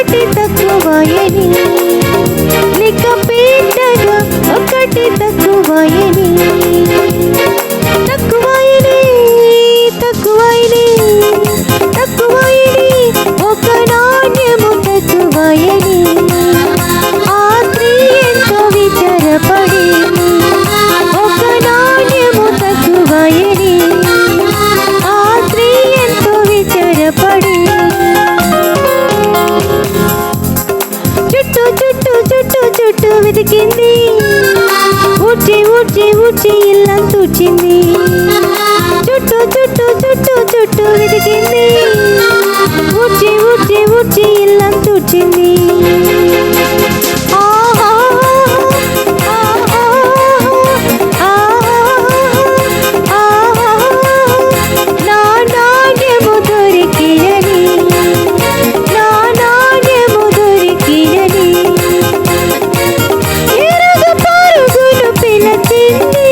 ఒకటి తక్కువయని. నిక్క పీటగా ఒకటి తక్కువయని. ఊడ్చి ఇల్లం తూచింది చుట్టూ చుట్టూ చుట్టూ చుట్టూ వెతికింది. ఊడ్చి ఊడ్చి ఊడ్చి ఇల్లం తూచింది की